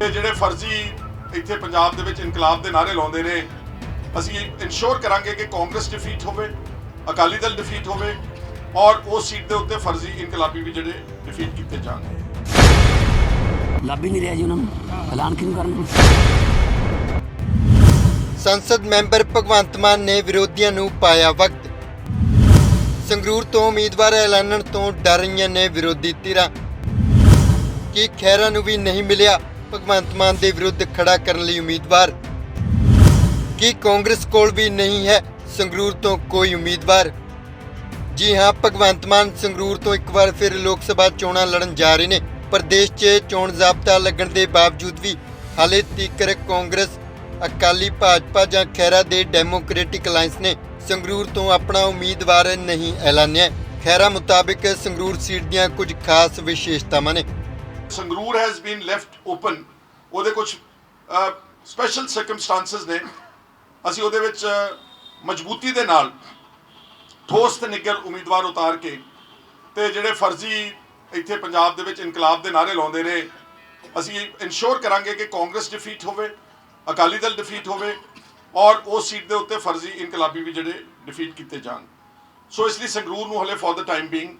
ਤੇ ਜਿਹੜੇ ਫਰਜ਼ੀ ਇੱਥੇ ਪੰਜਾਬ ਦੇ ਵਿੱਚ ਇਨਕਲਾਬ ਦੇ ਨਾਰੇ ਲਾਉਂਦੇ ਨੇ ਅਸੀਂ ਇਨਸ਼ੋਰ ਕਰਾਂਗੇ ਕਿ ਕਾਂਗਰਸ ਡਿਫੀਟ ਹੋਵੇ ਅਕਾਲੀ ਦਲ ਡਿਫੀਟ ਹੋਵੇ ਔਰ ਉਸ ਸੀਟ ਦੇ ਉੱਤੇ ਫਰਜ਼ੀ ਇਨਕਲਾਬੀ ਵੀ ਜਿਹੜੇ ਡਿਫੀਟ ਕੀਤੇ ਜਾਣ ਲੱਭ ਹੀ ਨਹੀਂ ਰਿਹਾ ਜੀ ਉਹਨਾਂ ਨੂੰ। ਐਲਾਨ ਕਿਉਂ ਕਰਨ ਸੰਸਦ ਮੈਂਬਰ ਭਗਵੰਤ ਮਾਨ ਨੇ ਵਿਰੋਧੀਆਂ ਨੂੰ ਪਾਇਆ ਵਕਤ। ਸੰਗਰੂਰ ਤੋਂ ਉਮੀਦਵਾਰ ਐਲਾਨਣ ਤੋਂ ਡਰ ਰਹੀਆਂ ਨੇ ਵਿਰੋਧੀ ਧਿਰਾਂ। ਕੀ ਖੈਰਾ ਨੂੰ ਵੀ ਨਹੀਂ ਮਿਲਿਆ। ਭਗਵੰਤ ਮਾਨ ਦੇ ਵਿਰੁੱਧ ਖੜਾ ਕਰਨ ਲਈ ਉਮੀਦਵਾਰ? ਕੀ ਕਾਂਗਰਸ ਕੋਲ ਵੀ ਨਹੀਂ ਹੈ ਸੰਗਰੂਰ ਤੋਂ ਕੋਈ ਉਮੀਦਵਾਰ? ਜੀ ਹਾਂ, ਭਗਵੰਤ ਮਾਨ ਸੰਗਰੂਰ ਤੋਂ ਇੱਕ ਵਾਰ ਫਿਰ ਲੋਕ ਸਭਾ ਚੋਣਾਂ ਲੜਨ ਜਾ ਰਹੇ ਨੇ। ਪਰ 'ਚ ਚੋਣ ਜ਼ਾਬਤਾ ਲੱਗਣ ਦੇ ਬਾਵਜੂਦ ਵੀ ਹਾਲੇ ਤੀਕਰ ਕਾਂਗਰਸ, ਅਕਾਲੀ ਭਾਜਪਾ ਜਾਂ ਖੈਰਾ ਦੇ ਡੈਮੋਕ੍ਰੈਟਿਕ ਅਲਾਈਅੰਸ ਨੇ ਸੰਗਰੂਰ ਤੋਂ ਆਪਣਾ ਉਮੀਦਵਾਰ ਨਹੀਂ ਐਲਾਨਿਆ। ਖੈਰਾ ਮੁਤਾਬਿਕ ਸੰਗਰੂਰ ਸੀਟ ਦੀਆਂ ਕੁਝ ਖਾਸ ਵਿਸ਼ੇਸ਼ਤਾਵਾਂ ਨੇ। Sangrur has been left open ਉਹਦੇ ਕੁਝ ਸਪੈਸ਼ਲ ਸਰਕਮਸਟੈਂਸਸ ਨੇ। ਅਸੀਂ ਉਹਦੇ ਵਿੱਚ ਮਜ਼ਬੂਤੀ ਦੇ ਨਾਲ ਠੋਸ ਤੇ ਨਿੱਗਰ ਉਮੀਦਵਾਰ ਉਤਾਰ ਕੇ ਤੇ ਜਿਹੜੇ ਫਰਜ਼ੀ ਇੱਥੇ ਪੰਜਾਬ ਦੇ ਵਿੱਚ ਇਨਕਲਾਬ ਦੇ ਨਾਰੇ ਲਾਉਂਦੇ ਨੇ, ਅਸੀਂ ਇਨਸ਼ੋਰ ਕਰਾਂਗੇ ਕਿ ਕਾਂਗਰਸ ਡਿਫੀਟ ਹੋਵੇ, ਅਕਾਲੀ ਦਲ ਡਿਫੀਟ ਹੋਵੇ ਔਰ ਉਸ ਸੀਟ ਦੇ ਉੱਤੇ ਫਰਜ਼ੀ ਇਨਕਲਾਬੀ ਵੀ ਜਿਹੜੇ ਡਿਫੀਟ ਕੀਤੇ ਜਾਣ। ਸੋ ਇਸ ਲਈ ਸੰਗਰੂਰ ਨੂੰ ਹਲੇ for the time being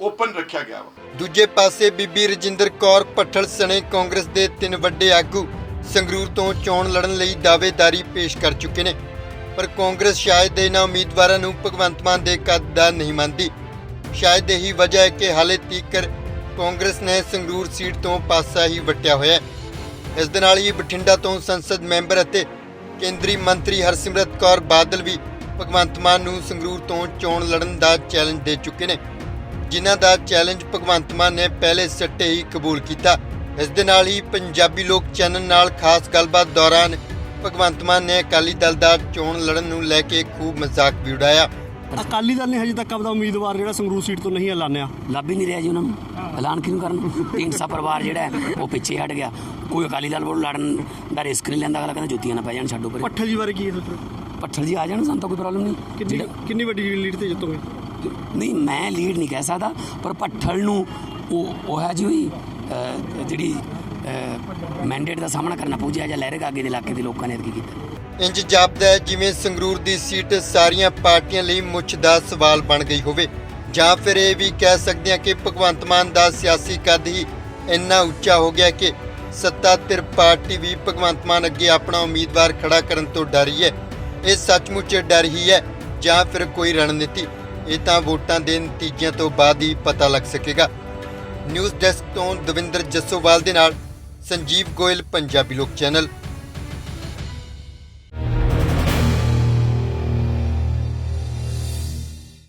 open ਰੱਖਿਆ ਗਿਆ ਵਾ। ਦੂਜੇ ਪਾਸੇ ਬੀਬੀ ਰਜਿੰਦਰ ਕੌਰ ਪੱਠਲ ਸਣੇ ਕਾਂਗਰਸ ਦੇ ਤਿੰਨ ਵੱਡੇ ਆਗੂ ਸੰਗਰੂਰ ਤੋਂ ਚੋਣ ਲੜਨ ਲਈ ਦਾਅਵੇਦਾਰੀ ਪੇਸ਼ ਕਰ ਚੁੱਕੇ ਨੇ। ਪਰ ਕਾਂਗਰਸ ਸ਼ਾਇਦ ਇਹਨਾਂ ਉਮੀਦਵਾਰਾਂ ਨੂੰ ਭਗਵੰਤ ਮਾਨ ਦੇ ਕੱਦ ਦਾ ਨਹੀਂ ਮੰਨਦੀ। ਸ਼ਾਇਦ ਇਹੀ ਵਜ੍ਹਾ ਹੈ ਕਿ ਹਾਲੇ ਤੀਕਰ ਕਾਂਗਰਸ ਨੇ ਸੰਗਰੂਰ ਸੀਟ ਤੋਂ ਪਾਸਾ ਹੀ ਵਟਿਆ ਹੋਇਆ ਹੈ। ਇਸ ਦੇ ਨਾਲ ਹੀ ਬਠਿੰਡਾ ਤੋਂ ਸੰਸਦ ਮੈਂਬਰ ਅਤੇ ਕੇਂਦਰੀ ਮੰਤਰੀ ਹਰਸਿਮਰਤ ਕੌਰ ਬਾਦਲ ਵੀ ਭਗਵੰਤ ਮਾਨ ਨੂੰ ਸੰਗਰੂਰ ਤੋਂ ਚੋਣ ਲੜਨ ਦਾ ਚੈਲੰਜ ਦੇ ਚੁੱਕੇ ਨੇ। ਜਿਨ੍ਹਾਂ ਦਾ ਚੈਲੰਜ ਭਗਵੰਤ ਮਾਨ ਨੇ ਪਹਿਲੇ ਸੱਟੇ ਹੀ ਕਬੂਲ ਕੀਤਾ। ਇਸ ਦੇ ਨਾਲ ਹੀ ਪੰਜਾਬੀ ਲੋਕ ਚੈਨਲ ਨਾਲ ਖਾਸ ਗੱਲਬਾਤ ਦੌਰਾਨ ਭਗਵੰਤ ਮਾਨ ਨੇ ਅਕਾਲੀ ਦਲ ਦਾ ਚੋਣ ਲੜਨ ਨੂੰ ਲੈ ਕੇ ਖੂਬ ਮਜ਼ਾਕ ਵੀ ਉਡਾਇਆ। ਅਕਾਲੀ ਦਲ ਨੇ ਹਜੇ ਤੱਕ ਆਪਦਾ ਉਮੀਦਵਾਰ ਜਿਹੜਾ ਸੰਗਰੂਰ ਸੀਟ ਤੋਂ ਨਹੀਂ ਐਲਾਨਿਆ। ਲੱਭ ਹੀ ਨਹੀਂ ਰਿਹਾ ਜੀ ਉਹਨਾਂ ਨੂੰ। ਐਲਾਨ ਕਿਉਂ ਕਰਨ? ਢੀਂਡਸਾ ਪਰਿਵਾਰ ਜਿਹੜਾ ਹੈ, ਉਹ ਪਿੱਛੇ ਹਟ ਗਿਆ। ਕੋਈ ਅਕਾਲੀ ਦਲ ਵੱਲੋਂ ਲੜਨ ਦਾ ਰਿਸਕ ਨਹੀਂ ਲੈਂਦਾ ਅਗਲਾ ਕਹਿੰਦਾ ਜੁੱਤੀਆਂ ਨਾ ਪੈ ਜਾਣ ਛੱਡੋ ਪਰੇ ਪੱਠਲ ਜੀ ਬਾਰੇ ਕੀ ਹੈ ਪੱਠਲ ਜੀ ਆ ਜਾਣ ਸਾਨੂੰ ਤਾਂ ਕੋਈ ਪ੍ਰੋਬਲਮ ਨਹੀਂ। ਕਿੰਨੀ ਵੱਡੀ ਲੀਡ ਤੇ ਜਿੱਤੋਗੇ? ਨਹੀਂ, ਮੈਂ ਲੀਡ ਨਹੀਂ ਕਹਿ ਸਕਦਾ, ਪਰ ਪੱਠਲ ਨੂੰ ਉਹ ਉਹ ਹੈ ਜੀ ਜਿਹੜੀ ਮੈਂਡੇਟ ਦਾ ਸਾਹਮਣਾ ਕਰਨਾ ਪਊ, ਜਾਂ ਲਹਿਰੇ ਗਾਗੇ ਦੇ ਇਲਾਕੇ ਦੇ ਲੋਕਾਂ ਨੇ ਕੀ ਕੀਤਾ। ਇੰਜ ਜਾਪਦਾ ਜਿਵੇਂ ਸੰਗਰੂਰ ਦੀ ਸੀਟ ਸਾਰੀਆਂ ਪਾਰਟੀਆਂ ਲਈ ਮੁੱਛ ਦਾ ਸਵਾਲ ਬਣ ਗਈ ਹੋਵੇ। ਜਾਂ ਫਿਰ ਇਹ ਵੀ ਕਹਿ ਸਕਦੇ ਹਾਂ ਕਿ ਭਗਵੰਤ ਮਾਨ ਦਾ ਸਿਆਸੀ ਕੱਦ ਹੀ ਇੰਨਾ ਉੱਚਾ ਹੋ ਗਿਆ ਕਿ ਸੱਤਾ ਧਿਰ ਪਾਰਟੀ ਵੀ ਭਗਵੰਤ ਮਾਨ ਅੱਗੇ ਆਪਣਾ ਉਮੀਦਵਾਰ ਖੜਾ ਕਰਨ ਤੋਂ ਡਰੀ ਹੈ। ਇਹ ਸੱਚਮੁੱਚ ਡਰ ਹੀ ਹੈ ਜਾਂ ਫਿਰ ਕੋਈ ਰਣਨੀਤੀ। ਇਹ ਤਾਂ ਵੋਟਾਂ ਦੇ ਨਤੀਜਿਆਂ ਤੋਂ ਬਾਅਦ ਹੀ ਪਤਾ ਲੱਗ ਸਕੇਗਾ। ਨਿਊਜ਼ ਡੈਸਕ ਤੋਂ ਦਵਿੰਦਰ ਜੱਸੋਵਾਲ ਦੇ ਨਾਲ ਸੰਜੀਵ ਗੋਇਲ, ਪੰਜਾਬੀ ਲੋਕ ਚੈਨਲ।